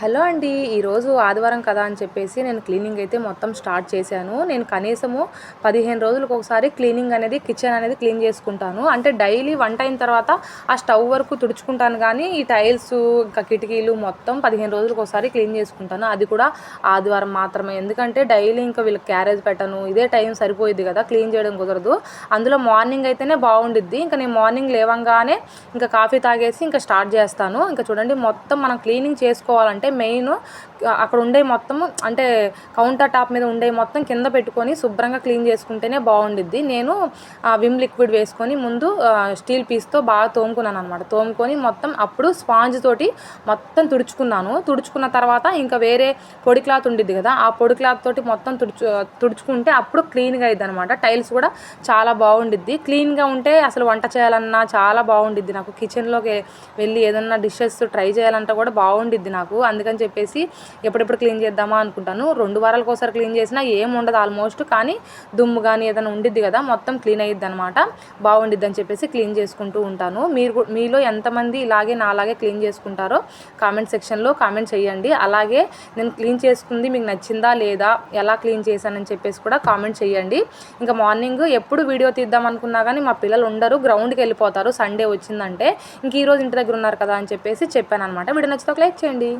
Hello అండి ఈరోజు ఆదివారం కదా అని చెప్పేసి నేను క్లీనింగ్ అయితే మొత్తం స్టార్ట్ చేశాను. నేను కనీసము పదిహేను రోజులకు ఒకసారి క్లీనింగ్ అనేది కిచెన్ అనేది క్లీన్ చేసుకుంటాను. అంటే డైలీ వంట అయిన తర్వాత ఆ స్టవ్ వరకు తుడుచుకుంటాను కానీ ఈ టైల్స్ ఇంకా కిటికీలు మొత్తం పదిహేను రోజులకు ఒకసారి క్లీన్ చేసుకుంటాను. అది కూడా ఆదివారం మాత్రమే. ఎందుకంటే డైలీ ఇంకా వీళ్ళకి క్యారేజ్ పెట్టను. ఇదే టైం సరిపోయింది కదా క్లీన్ చేయడం కుదరదు. అందులో మార్నింగ్ అయితేనే బాగుండిద్ది. ఇంకా నేను మార్నింగ్ లేవంగానే ఇంకా కాఫీ తాగేసి ఇంకా స్టార్ట్ చేస్తాను. ఇంకా చూడండి మొత్తం మనం క్లీనింగ్ చేసుకోవాలంటే మెయిన్. అక్కడ ఉండే మొత్తం అంటే కౌంటర్ టాప్ మీద ఉండే మొత్తం కింద పెట్టుకొని శుభ్రంగా క్లీన్ చేసుకుంటేనే బాగుండిద్ది. నేను విమ్ లిక్విడ్ వేసుకొని ముందు స్టీల్ పీస్తో బాగా తోముకున్నాను అనమాట తోముకొని మొత్తం అప్పుడు స్పాంజ్ తోటి మొత్తం తుడుచుకున్నాను. తుడుచుకున్న తర్వాత ఇంకా వేరే పొడి క్లాత్ ఉండిద్ది కదా ఆ పొడి క్లాత్ తోటి మొత్తం తుడుచు తుడుచుకుంటే అప్పుడు క్లీన్గా అయింది అనమాట టైల్స్ కూడా చాలా బాగుండిద్ది. క్లీన్గా ఉంటే అసలు వంట చేయాలన్నా చాలా బాగుండిద్ది నాకు. కిచెన్లోకి వెళ్ళి ఏదన్నా డిషెస్ ట్రై చేయాలంటే కూడా బాగుండిద్ది నాకు. అందుకని చెప్పేసి ఎప్పుడెప్పుడు క్లీన్ చేద్దామా అనుకుంటాను. రెండు వారాలకు ఒకసారి క్లీన్ చేసినా ఏం ఉండదు ఆల్మోస్ట్. కానీ దుమ్ము కానీ ఏదైనా ఉండిద్ది కదా మొత్తం క్లీన్ అయ్యిద్ది అనమాట బాగుండిద్ది అని చెప్పేసి క్లీన్ చేసుకుంటూ ఉంటాను. మీరు మీలో ఎంతమంది ఇలాగే నా అలాగే క్లీన్ చేసుకుంటారో కామెంట్ సెక్షన్లో కామెంట్ చేయండి. అలాగే నేను క్లీన్ చేసుకుంది మీకు నచ్చిందా లేదా ఎలా క్లీన్ చేశానని చెప్పేసి కూడా కామెంట్ చేయండి. ఇంకా మార్నింగ్ ఎప్పుడు వీడియో తీద్దాం అనుకున్నా కానీ మా పిల్లలు ఉండరు గ్రౌండ్కి వెళ్ళిపోతారు. సండే వచ్చిందంటే ఇంక ఈరోజు ఇంటి దగ్గర ఉన్నారు కదా అని చెప్పేసి చెప్పాను అనమాట వీడియో నచ్చితే లైక్ చేయండి.